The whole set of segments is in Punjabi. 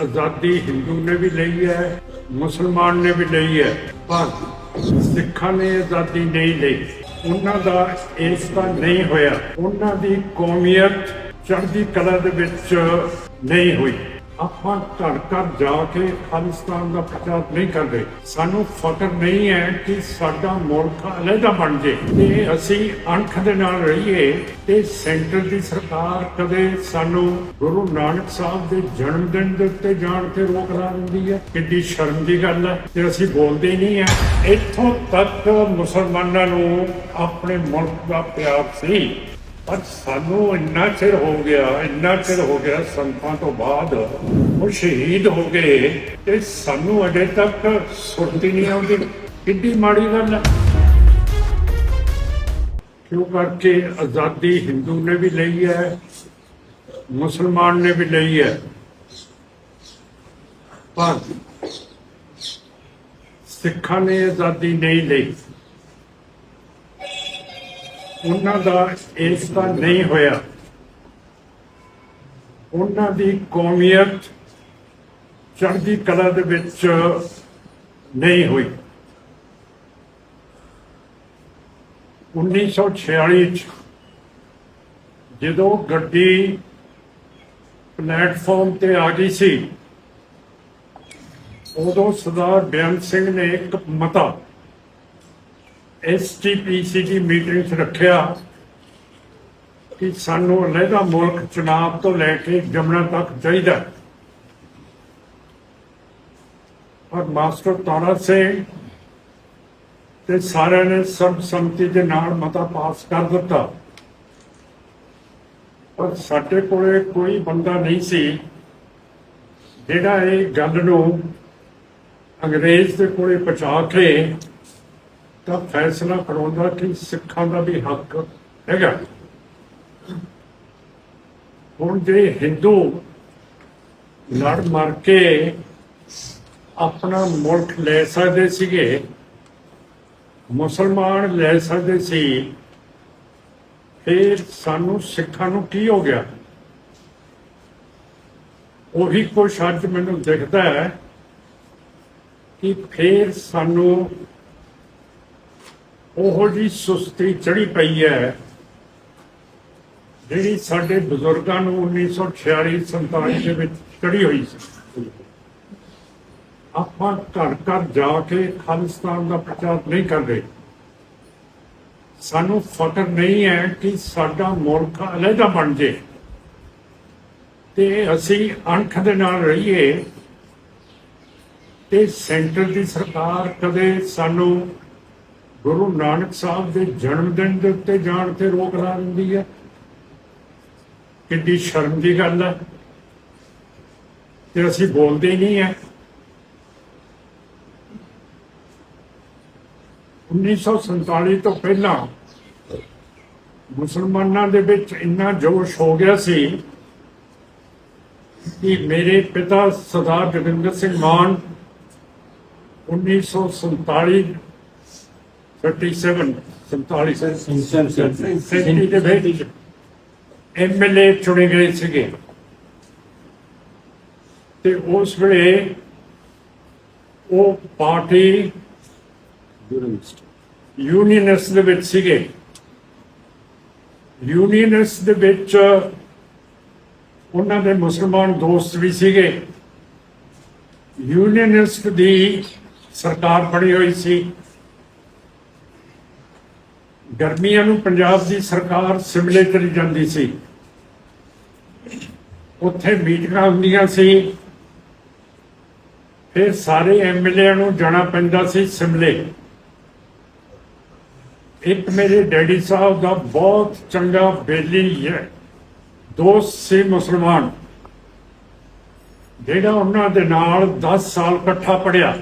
ਆਜ਼ਾਦੀ ਹਿੰਦੂ ਨੇ ਵੀ ਲਈ ਹੈ, ਮੁਸਲਮਾਨ ਨੇ ਵੀ ਲਈ ਹੈ, ਪਰ ਸਿੱਖਾਂ ਨੇ ਆਜ਼ਾਦੀ ਨਹੀਂ ਲਈ। ਉਹਨਾਂ ਦਾ ਇਸ ਨਹੀਂ ਹੋਇਆ। ਉਹਨਾਂ ਦੀ ਕੌਮੀਅਤ ਚੜ੍ਹਦੀ ਕਲਾ ਦੇ ਵਿੱਚ ਨਹੀਂ ਹੋਈ। ਆਪਾਂ ਘਰ ਘਰ ਜਾ ਕੇ ਖਾਲਿਸਤਾਨ ਦਾ ਪ੍ਰਚਾਰ ਨਹੀਂ ਕਰਦੇ। ਸਾਨੂੰ ਫਕਰ ਨਹੀਂ ਹੈ ਕਿ ਸਾਡਾ ਮੁਲਕ ਅਲੱਗਾ ਬਣ ਜੇ। ਤੇ ਅਸੀਂ ਅਣਖ ਦੇ ਨਾਲ ਰਹੀਏ ਤੇ ਸੈਂਟਰ ਦੀ ਸਰਕਾਰ ਕਦੇ ਸਾਨੂੰ ਗੁਰੂ ਨਾਨਕ ਸਾਹਿਬ ਦੇ ਜਨਮ ਦਿਨ ਦੇ ਉੱਤੇ ਜਾਣ ਤੇ ਰੋਕ ਲਾ ਦਿੰਦੀ ਹੈ। ਕਿੰਨੀ ਸ਼ਰਮ ਦੀ ਗੱਲ ਹੈ ਤੇ ਅਸੀਂ ਬੋਲਦੇ ਨਹੀਂ ਹੈ। ਇੱਥੋਂ ਤੱਕ ਮੁਸਲਮਾਨਾਂ ਨੂੰ ਆਪਣੇ ਮੁਲਕ ਦਾ ਪਿਆਰ ਸੀ। ਪਰ ਸਾਨੂੰ ਇੰਨਾ ਚਿਰ ਹੋ ਗਿਆ, ਇੰਨਾ ਚਿਰ ਹੋ ਗਿਆ ਸੰਤਾਂ ਤੋਂ ਬਾਅਦ ਉਹ ਸ਼ਹੀਦ ਹੋ ਗਏ ਤੇ ਸਾਨੂੰ ਅਜੇ ਤੱਕ ਸੁਰਤੀ ਨਹੀਂ ਆਉਂਦੀ। ਕਿੱਡੀ ਮਾੜੀ ਗੱਲ ਹੈ। ਕਿਉਂ ਕਰਕੇ ਆਜ਼ਾਦੀ ਹਿੰਦੂ ਨੇ ਵੀ ਲਈ ਹੈ, ਮੁਸਲਮਾਨ ਨੇ ਵੀ ਲਈ ਹੈ। ਪਰ ਸਿੱਖਾਂ ਨੇ ਆਜ਼ਾਦੀ ਨਹੀਂ ਲਈ। ਉਹਨਾਂ ਦਾ ਇਸ ਨਹੀਂ ਹੋਇਆ। ਉਹਨਾਂ ਦੀ ਕੌਮੀਅਤ ਚੜ੍ਹਦੀ ਕਲਾ ਦੇ ਵਿੱਚ ਨਹੀਂ ਹੋਈ। 1946 ਚ ਜਦੋਂ ਗੱਡੀ ਪਲੇਟਫਾਰਮ ਤੇ ਆ ਗਈ ਸੀ, ਉਦੋਂ ਸਰਦਾਰ ਬੇਅੰਤ ਸਿੰਘ ਨੇ ਇੱਕ ਮਤਾ ਐਸਟੀਪੀਸੀ ਦੀ ਮੀਟਿੰਗ 'ਚ ਰੱਖਿਆ ਕਿ ਸਾਨੂੰ ਅਲੱਗਾ ਮੁਲਕ ਚੁਣਾਵ ਤੋਂ ਲੈ ਕੇ ਜਮਨਾ ਤੱਕ ਚਾਹੀਦਾ ਔਰ ਮਾਸਟਰ ਤਾਰਾ ਸਿੰਘ ਤੇ ਸਾਰਿਆਂ ਨੇ ਸਰਬਸੰਮਤੀ ਦੇ ਨਾਲ ਮਤਾ ਪਾਸ ਕਰ ਦਿੱਤਾ। ਪਰ ਸਾਡੇ ਕੋਲੇ ਕੋਈ ਬੰਦਾ ਨਹੀਂ ਸੀ ਜਿਹੜਾ ਇਹ ਗੱਲ ਨੂੰ ਅੰਗਰੇਜ਼ ਦੇ ਕੋਲੇ ਪਹੁੰਚਾ ਕੇ ਤਾਂ ਫੈਸਲਾ ਕਰਾਉਂਦਾ ਕਿ ਸਿੱਖਾਂ ਦਾ ਵੀ ਹੱਕ ਹੈਗਾ? ਹੁਣ ਜੇ ਹਿੰਦੂ ਲੜ ਮਰ ਕੇ ਆਪਣਾ ਮੁਲਕ ਲੈ ਸਕਦੇ ਸੀਗੇ, ਮੁਸਲਮਾਨ ਲੈ ਸਕਦੇ ਸੀ, ਫਿਰ ਸਾਨੂੰ ਸਿੱਖਾਂ ਨੂੰ ਕੀ ਹੋ ਗਿਆ? ਉਹੀ ਕੁਛ ਅੱਜ ਮੈਨੂੰ ਦਿਖਦਾ ਹੈ ਕਿ ਫਿਰ ਸਾਨੂੰ ਉਹੋ ਜੀ ਸੁਸਤੀ ਚੜੀ ਪਈ ਹੈ, ਜਿਹੜੀ ਸਾਡੇ ਬਜ਼ੁਰਗਾਂ ਨੂੰ 1946 47 ਦੇ ਵਿੱਚ ਚੜੀ ਹੋਈ ਸੀ। ਆਪਾਂ ਘਰ ਘਰ ਜਾ ਕੇ ਖਾਲਿਸਤਾਨ ਦਾ ਪ੍ਰਚਾਰ ਨਹੀਂ ਕਰਦੇ ਸਾਨੂੰ ਫਕਰ ਨਹੀਂ ਹੈ ਕਿ ਸਾਡਾ ਮੁਲਕ ਅਲੱਗਾ ਬਣ ਜੇ। ਤੇ ਅਸੀਂ ਅਣਖ ਦੇ ਨਾਲ ਰਹੀਏ। ਤੇ ਸੈਂਟਰ ਦੀ ਸਰਕਾਰ ਕਦੇ ਸਾਨੂੰ ਗੁਰੂ ਨਾਨਕ ਸਾਹਿਬ ਦੇ ਜਨਮ ਦਿਨ ਦੇ ਉੱਤੇ ਜਾਣ ਤੇ ਰੋਕ ਲਾ ਦਿੰਦੀ ਹੈ। ਕਿੰਨੀ ਸ਼ਰਮ ਦੀ ਗੱਲ ਹੈ। ਤੇ ਅਸੀਂ ਬੋਲਦੇ ਹੀ ਨਹੀਂ ਹੈ। 1947 ਤੋਂ ਪਹਿਲਾਂ ਮੁਸਲਮਾਨਾਂ ਦੇ ਵਿੱਚ ਇੰਨਾ ਜੋਸ਼ ਹੋ ਗਿਆ ਸੀ ਕਿ ਮੇਰੇ ਪਿਤਾ ਸਰਦਾਰ ਜਗਿੰਦਰ ਸਿੰਘ ਮਾਨ 1947 37 47 ਸੈਂਤੀ ਦੇ ਵਿੱਚ ਐਮਐਲਏ ਚੁਣੇ ਗਏ ਸੀਗੇ। ਤੇ ਉਸ ਵੇਲੇ ਉਹ ਪਾਰਟੀ ਯੂਨੀਅਨਿਸਟ ਦੇ ਵਿੱਚ ਸੀਗੇ। ਯੂਨੀਅਨਿਸਟ ਦੇ ਵਿੱਚ ਉਹਨਾਂ ਦੇ ਮੁਸਲਮਾਨ ਦੋਸਤ ਵੀ ਸੀਗੇ। ਯੂਨੀਅਨਿਸਟ ਦੀ ਸਰਕਾਰ ਬਣੀ ਹੋਈ ਸੀ। ਗਰਮੀਆਂ ਨੂੰ ਪੰਜਾਬ ਦੀ ਸਰਕਾਰ ਸਿਮਲੇ ਚਲੀ ਜਾਂਦੀ ਸੀ। ਉੱਥੇ ਮੀਟਿੰਗਾਂ ਹੁੰਦੀਆਂ ਸੀ। ਫਿਰ ਸਾਰੇ ਐਮਐਲਏ ਨੂੰ ਜਾਣਾ ਪੈਂਦਾ ਸੀ ਸਿਮਲੇ। ਇੱਕ ਮੇਰੇ ਡੈਡੀ ਸਾਹਿਬ ਦਾ ਬਹੁਤ ਚੰਗਾ ਬੇਲੀ ਹੈ। ਦੋਸਤ ਸੀ ਮੁਸਲਮਾਨ। ਜਿਹੜਾ ਉਹਨਾਂ ਦੇ ਨਾਲ 10 ਸਾਲ ਇਕੱਠਾ ਪੜਿਆ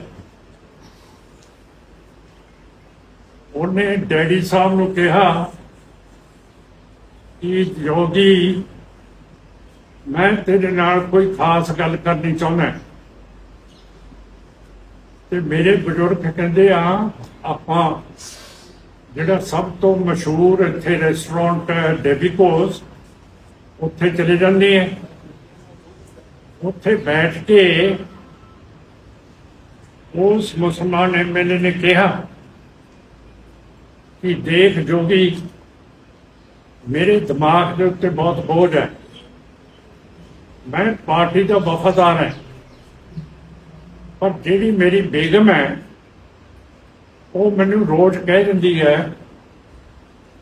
ਉਹਨੇ ਡੈਡੀ ਸਾਹਿਬ ਨੂੰ ਕਿਹਾ ਕਿ ਜੋਗੀ, ਮੈਂ ਤੇਰੇ ਨਾਲ ਕੋਈ ਖਾਸ ਗੱਲ ਕਰਨੀ ਚਾਹੁੰਦਾ ਤੇ ਮੇਰੇ ਬਜ਼ੁਰਗ ਕਹਿੰਦੇ ਆ, ਆਪਾਂ ਜਿਹੜਾ ਸਭ ਤੋਂ ਮਸ਼ਹੂਰ ਇੱਥੇ ਰੈਸਟੋਰੈਂਟ ਹੈ ਡੈਬਿਕੋਸ ਉੱਥੇ ਚਲੇ ਜਾਂਦੇ ਆ ਉੱਥੇ ਬੈਠ ਕੇ ਉਸ ਮੁਸਲਮਾਨ ਐਮਐਲਏ ਨੇ ਕਿਹਾ ਕਿ ਦੇਖ ਜੋਗੀ ਮੇਰੇ ਦਿਮਾਗ ਦੇ ਉੱਤੇ ਬਹੁਤ ਬੋਝ ਹੈ। ਮੈਂ ਪਾਰਟੀ ਦਾ ਵਫਾਦਾਰ ਹਾਂ। ਪਰ ਜਿਹੜੀ ਮੇਰੀ ਬੇਗਮ ਹੈ, ਉਹ ਮੈਨੂੰ ਰੋਜ਼ ਕਹਿ ਦਿੰਦੀ ਹੈ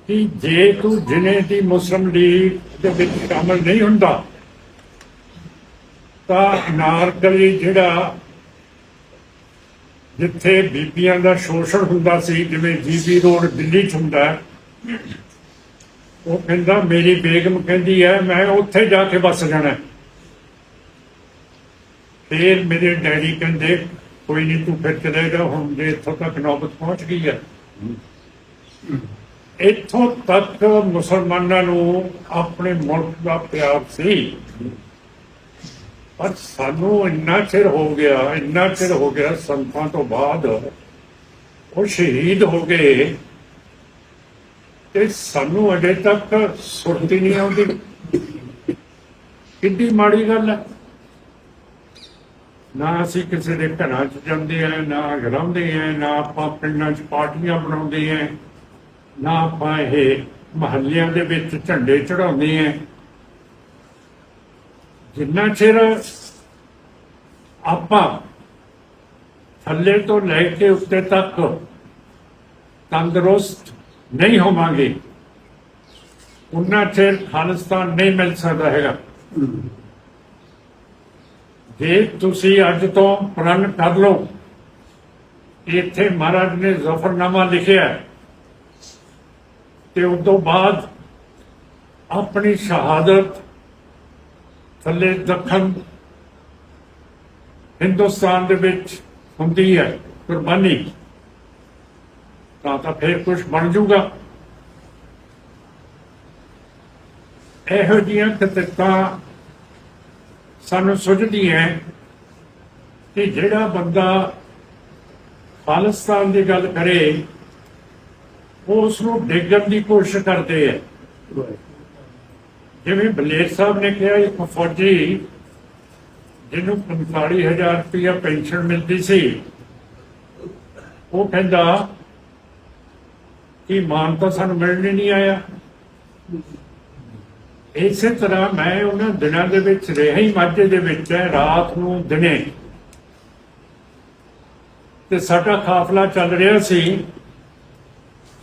ਕਿ ਜੇ ਤੂੰ ਜਿਨੇ ਦੀ ਮੁਸਲਿਮ ਲੀਗ ਦੇ ਵਿੱਚ ਸ਼ਾਮਲ ਨਹੀਂ ਹੁੰਦਾ, ਤਾਂ ਨਾਰਕਲੀ ਜਿਹੜਾ ਜਿੱਥੇ ਬੀਬੀਆਂ ਦਾ ਸ਼ੋਸ਼ਣ ਹੁੰਦਾ ਸੀ, ਜਿਵੇਂ ਜੀਬੀ ਰੋਡ ਦਿੱਲੀ 'ਚ ਹੁੰਦਾ ਉਹ ਕਹਿੰਦਾ, ਮੇਰੀ ਬੇਗਮ ਕਹਿੰਦੀ ਹੈ, ਮੈਂ ਉੱਥੇ ਜਾ ਕੇ ਵਸ ਜਾਣਾ ਹੈ। ਫਿਰ ਮੇਰੇ ਡੈਡੀ ਕਹਿੰਦੇ, ਕੋਈ ਨਹੀਂ ਤੂੰ ਫਿਰ ਚਲੇ ਜਾ, ਹੁਣ ਜੇ ਇੱਥੋਂ ਤੱਕ ਨੌਬਤ ਪਹੁੰਚ ਗਈ ਹੈ ਇੱਥੋਂ ਤੱਕ ਮੁਸਲਮਾਨਾਂ ਨੂੰ ਆਪਣੇ ਮੁਲਕ ਦਾ ਪਿਆਰ ਸੀ ਪਰ ਸਾਨੂੰ ਇੰਨਾ ਚਿਰ ਹੋ ਗਿਆ, ਇੰਨਾ ਚਿਰ ਹੋ ਗਿਆ ਸੰਤਾਂ ਤੋਂ ਬਾਅਦ ਉਹ ਸ਼ਹੀਦ ਹੋ ਗਏ। ਤੇ ਸਾਨੂੰ ਅਜੇ ਤੱਕ ਸੁਰਤੀ ਨਹੀਂ ਆਉਂਦੀ। ਕਿੰਨੀ ਮਾੜੀ ਗੱਲ ਹੈ। ਨਾ ਅਸੀਂ ਕਿਸੇ ਦੇ ਘਰਾਂ 'ਚ ਜਾਂਦੇ ਆ ਨਾ ਗਰਾਉਂਦੇ ਆ ਨਾ ਆਪਾਂ ਪਿੰਡਾਂ 'ਚ ਪਾਰਟੀਆਂ ਬਣਾਉਂਦੇ ਆ ਨਾ ਆਪਾਂ ਇਹ ਮਹੱਲਿਆਂ ਦੇ ਵਿੱਚ ਝੰਡੇ ਚੜਾਉਂਦੇ ਆ ਜਿੰਨਾ ਚਿਰ ਆਪਾਂ ਥੱਲੇ ਤੋਂ ਲੈ ਕੇ ਉੱਤੇ ਤੱਕ ਤੰਦਰੁਸਤ ਨਹੀਂ ਹੋਵਾਂਗੇ, ਉਨਾ ਚਿਰ ਖਾਲਿਸਤਾਨ ਨਹੀਂ ਮਿਲ ਸਕਦਾ ਹੈਗਾ। ਜੇ ਤੁਸੀਂ ਅੱਜ ਤੋਂ ਪ੍ਰਣ ਕਰ ਲਓ, ਇੱਥੇ ਮਹਾਰਾਜ ਨੇ ਜ਼ਫਰਨਾਮਾ ਲਿਖਿਆ ਤੇ ਉਸ ਤੋਂ ਬਾਅਦ ਆਪਣੀ ਸ਼ਹਾਦਤ ਥੱਲੇ ਦੱਖਣ ਹਿੰਦੁਸਤਾਨ ਦੇ ਵਿੱਚ ਹੁੰਦੀ ਹੈ ਕੁਰਬਾਨੀ, ਤਾਂ ਤਾਂ ਫਿਰ ਕੁਝ ਬਣ ਜਾਊਗਾ ਇਹੋ ਜਿਹੀਆਂ ਕਿਤਾਬਾਂ ਸਾਨੂੰ ਸੁਝਦੀ ਹੈ ਕਿ ਜਿਹੜਾ ਬੰਦਾ ਖਾਲਿਸਤਾਨ ਦੀ ਗੱਲ ਕਰੇ ਉਹ ਉਸ ਨੂੰ ਡੇਗਣ ਦੀ ਕੋਸ਼ਿਸ਼ ਕਰਦੇ ਹੈ। ਜਿਵੇਂ ਬਲੇਰ ਸਾਹਿਬ ਨੇ ਕਿਹਾ, ਇੱਕ ਫੌਜੀ ਜਿਹਨੂੰ 45000 ਰੁਪਇਆ ਪੈਨਸ਼ਨ ਮਿਲਦੀ ਸੀ, ਉਹ ਕਹਿੰਦਾ ਕਿ ਮਾਨ ਤਾਂ ਸਾਨੂੰ ਮਿਲਣ ਨਹੀਂ ਆਇਆ। ਇਸੇ ਤਰ੍ਹਾਂ ਮੈਂ ਉਹਨਾਂ ਦਿਨਾਂ ਦੇ ਵਿੱਚ ਰਿਹਾ ਹੀ, ਮਾਝੇ ਦੇ ਵਿੱਚ ਰਾਤ ਨੂੰ ਦਿਨੇ। ਤੇ ਸਾਡਾ ਕਾਫਲਾ ਚੱਲ ਰਿਹਾ ਸੀ।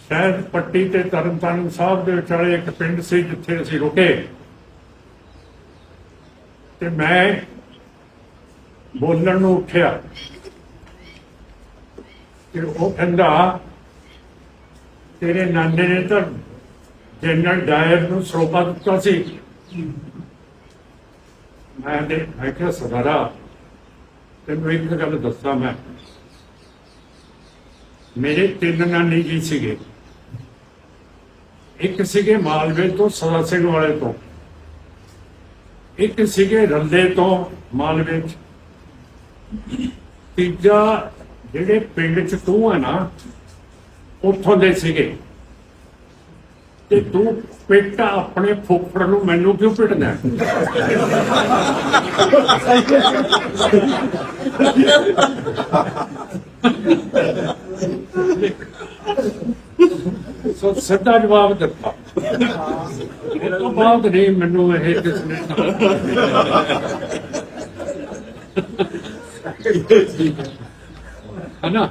ਸ਼ਹਿਰ ਪੱਟੀ ਤੇ ਤਰਨਤਾਰਨ ਸਾਹਿਬ ਦੇ ਵਿਚਾਲੇ ਇੱਕ ਪਿੰਡ ਸੀ ਜਿੱਥੇ ਅਸੀਂ ਰੁਕੇ। ਤੇ ਮੈਂ ਬੋਲਣ ਨੂੰ ਉੱਠਿਆ। ਤੇ ਉਹ ਕਹਿੰਦਾ, ਤੇਰੇ ਨਾਨੇ ਨੇ ਤਾਂ ਜਨਰਲ ਡਾਇਰ ਨੂੰ ਸਰੋਪਾ ਦਿੱਤਾ ਸੀ। ਮੈਂ ਦੇ ਮੈਂ ਕਿਹਾ, ਸਦਾਰਾ, ਤੈਨੂੰ ਇੱਕ ਗੱਲ ਦੱਸਾਂ ਮੈਂ। ਮੇਰੇ ਤਿੰਨ ਨਾਨੀ ਜੀ ਸੀਗੇ। ਇੱਕ ਸੀਗੇ ਮਾਲਵੇ ਤੋਂ ਸਦਾ ਸਿੰਘ ਵਾਲੇ ਤੋਂ। ਇੱਕ ਸੀਗੇ ਰੱਲੇ ਤੋਂ ਮਾਲਵੇ ਚ। ਤੀਜਾ ਜਿਹੜੇ ਪਿੰਡ ਚ ਤੂੰ ਹੈ ਨਾ, ਉੱਥੋਂ ਦੇ ਸੀਗੇ। ਤੇ ਤੂੰ ਪਿੱਟ ਆਪਣੇ ਫੋਫੜ ਨੂੰ ਮੈਨੂੰ ਕਿਉਂ ਪਿੱਟਦਾ? ਸੋ ਸਿੱਧਾ ਜਵਾਬ ਦਿੱਤਾ। ਇਹ ਤੋਂ ਬਾਅਦ ਨਹੀਂ ਮੈਨੂੰ ਇਹ ਕਿਸ ਨੇ ਹੈ ਨਾ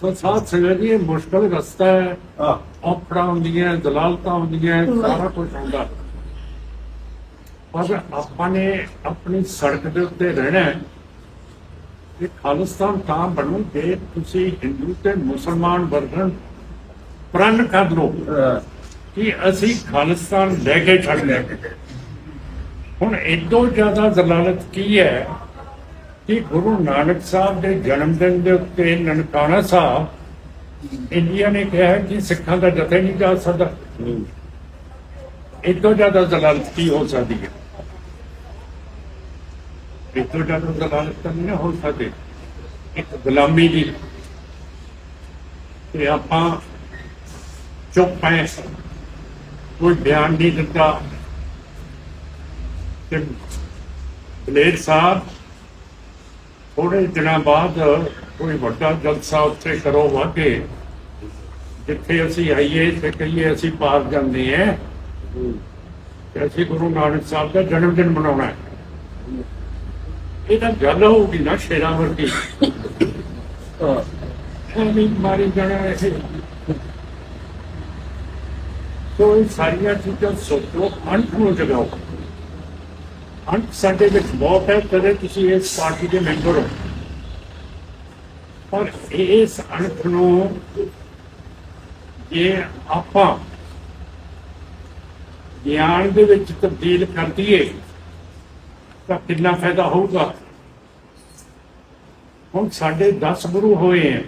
ਸੋ ਸਾਥ ਸੰਗਤ ਜੀ ਇਹ ਮੁਸ਼ਕਲ ਰਸਤਾ ਹੈ। ਔਕੜਾਂ ਹੁੰਦੀਆਂ ਦਲਾਲਤਾਂ ਹੁੰਦੀਆਂ ਸਾਰਾ ਕੁਝ ਹੁੰਦਾ। ਪਰ ਆਪਾਂ ਨੇ ਆਪਣੀ ਸੜਕ ਦੇ ਉੱਤੇ ਰਹਿਣਾ ਹੈ। ਕਿ ਖਾਲਿਸਤਾਨ ਤਾਂ ਬਣੂ ਜੇ ਤੁਸੀਂ ਹਿੰਦੂ ਤੇ ਮੁਸਲਮਾਨ ਵਰਗਨ ਪ੍ਰਣ ਕਰ ਲਓ ਕਿ ਅਸੀਂ ਖਾਲਿਸਤਾਨ ਲੈ ਕੇ ਛੱਡ ਲਿਆ ਹੁਣ ਇਦੋਂ ਜ਼ਿਆਦਾ ਜ਼ਲਾਲਤ ਕੀ ਹੈ ਕਿ ਗੁਰੂ ਨਾਨਕ ਸਾਹਿਬ ਦੇ ਜਨਮ ਦਿਨ ਦੇ ਉੱਤੇ ਨਨਕਾਣਾ ਸਾਹਿਬ ਇੰਡੀਆ ਨੇ ਕਿਹਾ ਕਿ ਸਿੱਖਾਂ ਦਾ ਜਥੇ ਨਹੀਂ ਜਾ ਸਕਦਾ। ਇਦੋਂ ਜ਼ਿਆਦਾ ਜ਼ਲਾਲਤ ਕੀ ਹੋ ਸਕਦੀ ਹੈ? ਇਦੋਂ ਜ਼ਿਆਦਾ ਜ਼ਲਾਲਤ ਤਾਂ ਨਹੀਂ ਹੋ ਸਕਦੀ। ਇੱਕ ਗੁਲਾਮੀ ਦੀ ਤੇ ਆਪਾਂ ਚੁੱਪ ਹੈ ਕੋਈ ਬਿਆਨ ਨਹੀਂ ਦਿੱਤਾ। ਤੇ ਬਲੇਰ ਸਾਹਿਬ ਥੋੜੇ ਦਿਨਾਂ ਬਾਅਦ ਕੋਈ ਵੱਡਾ ਜਲਸਾ ਉੱਥੇ ਕਰੋ ਵਾਗੇ ਜਿੱਥੇ ਅਸੀਂ ਆਈਏ ਤੇ ਕਹੀਏ ਅਸੀਂ ਪਾਰ ਜਾਂਦੇ ਹਾਂ ਤੇ ਅਸੀਂ ਗੁਰੂ ਨਾਨਕ ਸਾਹਿਬ ਦਾ ਜਨਮ ਦਿਨ ਮਨਾਉਣਾ ਹੈ। ਇਹ ਤਾਂ ਗੱਲ ਹੋਊਗੀ ਨਾ ਸ਼ੇਰਾਂ ਵਰਗੀ। ਐਵੇਂ ਮਾਰੀ ਜਾਣਾ ਇਹ। ਸੋ ਇਹ ਸਾਰੀਆਂ ਚੀਜ਼ਾਂ ਸੋਚੋ ਅੰਤ ਨੂੰ ਜਗਾਓ। ਅੰਤ ਸਾਡੇ ਵਿੱਚ ਬਹੁਤ ਹੈ, ਕਦੇ ਤੁਸੀਂ ਇਸ ਪਾਰਟੀ ਦੇ ਮੈਂਬਰ ਹੋ। ਪਰ ਇਸ ਅੰਤ ਨੂੰ ਜੇ ਆਪਾਂ ਗਿਆਨ ਦੇ ਵਿੱਚ ਤਬਦੀਲ ਕਰ ਦਈਏ, ਤਾਂ ਕਿੰਨਾ ਫਾਇਦਾ ਹੋਊਗਾ? ਹੁਣ ਸਾਡੇ 10 ਗੁਰੂ ਹੋਏ ਹੈ।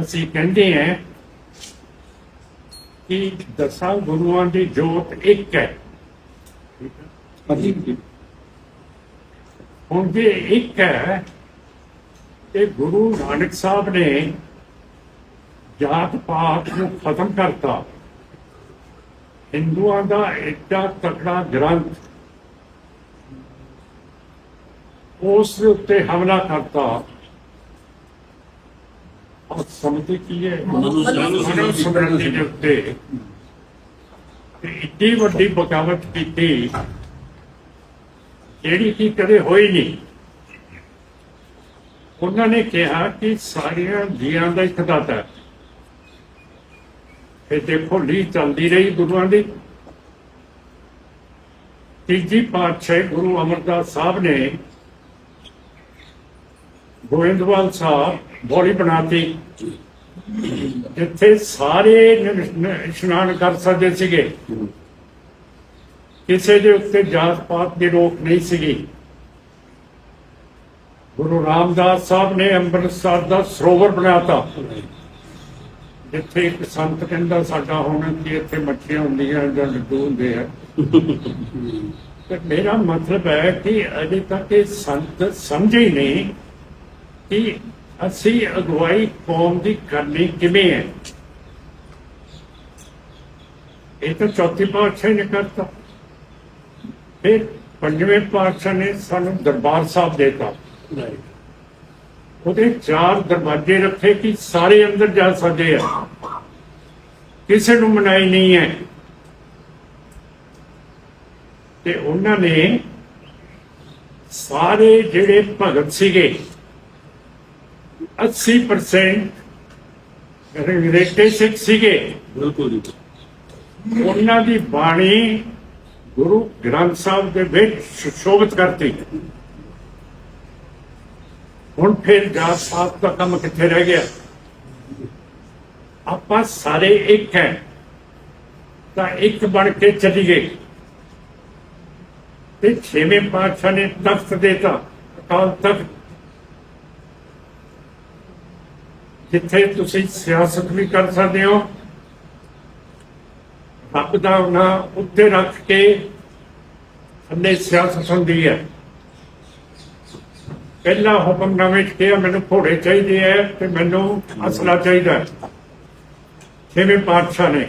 ਅਸੀਂ ਕਹਿੰਦੇ ਹਾਂ ਕਿ ਦਸਾਂ ਗੁਰੂਆਂ ਦੀ ਜੋਤ ਇੱਕ ਹੈ। ਹੁਣ ਜੇ ਇੱਕ ਹੈ ਤੇ ਗੁਰੂ ਨਾਨਕ ਸਾਹਿਬ ਨੇ ਜਾਤ ਪਾਤ ਨੂੰ ਖਤਮ ਕਰਤਾ। ਹਿੰਦੂਆਂ ਦਾ ਇੱਡਾ ਤਕੜਾ ਗ੍ਰੰਥ ਉਸ ਦੇ ਉੱਤੇ ਹਮਲਾ ਕਰਤਾ। ਔਰ ਸਮਝਦੇ ਕੀ ਹੈ ਮਨੁ ਸਮਰੰਦੀ ਦੇ ਉੱਤੇ ਤੇ ਇੱਡੀ ਵੱਡੀ ਬਗਾਵਤ ਕੀਤੀ ਜਿਹੜੀ ਕਿ ਕਦੇ ਹੋਈ ਨਹੀਂ ਉਹਨਾਂ ਨੇ ਕਿਹਾ ਕਿ ਸਾਰੀਆਂ ਜੀਆਂ ਦਾ ਇੱਕ ਦਾਤਾ ਹੈ ਇਹ ਦੇਖੋ ਲੀ ਚੱਲਦੀ ਰਹੀ ਗੁਰੂਆਂ ਦੀ ਤੀਜੀ ਪਾਤਸ਼ਾਹ ਗੁਰੂ ਅਮਰਦਾਸ ਸਾਹਿਬ ਨੇ ਗੋਇੰਦਵਾਲ ਸਾਹਿਬ ਬੋਲੀ ਬਣਾਤੀ। ਜਿੱਥੇ ਸਾਰੇ ਨ- ਨ- ਇਸ਼ਨਾਨ ਕਰ ਸਕਦੇ ਸੀਗੇ। ਕਿਸੇ ਦੇ ਉੱਤੇ ਜਾਤ ਪਾਤ ਦੀ ਰੋਕ ਨਹੀਂ ਸੀਗੀ। ਗੁਰੂ ਰਾਮਦਾਸ ਸਾਹਿਬ ਨੇ ਅੰਮ੍ਰਿਤਸਰ ਦਾ ਸਰੋਵਰ ਬਣਾਤਾ। ਜਿੱਥੇ ਇੱਕ ਸੰਤ ਕਹਿੰਦਾ, ਸਾਡਾ ਹੁਣ ਕਿ ਇੱਥੇ ਮੱਛੀਆਂ ਹੁੰਦੀਆਂ ਜਾਂ ਲੱਡੂ ਹੁੰਦੇ ਆ? ਤੇ ਮੇਰਾ ਮਤਲਬ ਹੈ ਕਿ ਅਜੇ ਤੱਕ ਇਹ ਸੰਤ ਸਮਝੇ ਹੀ ਨਹੀਂ। ਕਿ ਅਸੀਂ ਅਗਵਾਈ ਕੌਮ ਦੀ ਕਰਨੀ ਕਿਵੇਂ ਹੈ? ਇਹ ਤਾਂ ਚੌਥੀ ਪਾਤਸ਼ਾਹ ਨੇ ਕਰਤਾ। ਫਿਰ ਪੰਜਵੇਂ ਪਾਤਸ਼ਾਹ ਨੇ ਸਾਨੂੰ ਦਰਬਾਰ ਸਾਹਿਬ ਦੇਤਾ। ਉਹਦੇ ਚਾਰ ਦਰਵਾਜ਼ੇ ਰੱਖੇ ਕਿ ਸਾਰੇ ਅੰਦਰ ਜਾ ਸਕਦੇ ਆ। ਕਿਸੇ ਨੂੰ ਮਨਾਈ ਨਹੀਂ ਹੈ। ਤੇ ਉਹਨਾਂ ਨੇ ਸਾਰੇ ਜਿਹੜੇ ਭਗਤ ਸੀਗੇ 80% ਰੇਟੇ ਸਿੱਖ ਸੀਗੇ। ਬਿਲਕੁਲ ਜੀ। ਉਹਨਾਂ ਦੀ ਬਾਣੀ ਗੁਰੂ ਗ੍ਰੰਥ ਸਾਹਿਬ ਦੇ ਵਿੱਚ ਸੁਸ਼ੋਭਿਤ ਕਰਤੀ। ਹੁਣ ਫਿਰ ਜਾਤ ਪਾਤ ਦਾ ਕੰਮ ਕਿੱਥੇ ਰਹਿ ਗਿਆ? ਆਪਾਂ ਸਾਰੇ ਇੱਕ ਹੈ। ਤਾਂ ਇੱਕ ਬਣ ਕੇ ਚੱਲੀਏ ਤੇ ਛੇਵੇਂ ਪਾਤਸ਼ਾਹ ਨੇ ਤਖਤ ਦੇਤਾ। ਅਕਾਲ ਤਖਤ ਜਿੱਥੇ ਤੁਸੀਂ ਸਿਆਸਤ ਵੀ ਕਰ ਸਕਦੇ ਹੋ, ਰੱਬ ਦਾ ਨਾਂ ਉੱਤੇ ਰੱਖ ਕੇ ਥੱਲੇ ਸਿਆਸਤ ਹੁੰਦੀ ਹੈ। ਪਹਿਲਾ ਹੁਕਮਨਾਮੇ ਚ ਕਿਹਾ, ਮੈਨੂੰ ਘੋੜੇ ਚਾਹੀਦੇ ਹੈ ਤੇ ਮੈਨੂੰ ਅਸਲਾ ਚਾਹੀਦਾ। ਛੇਵੇਂ ਪਾਤਸ਼ਾਹ ਨੇ।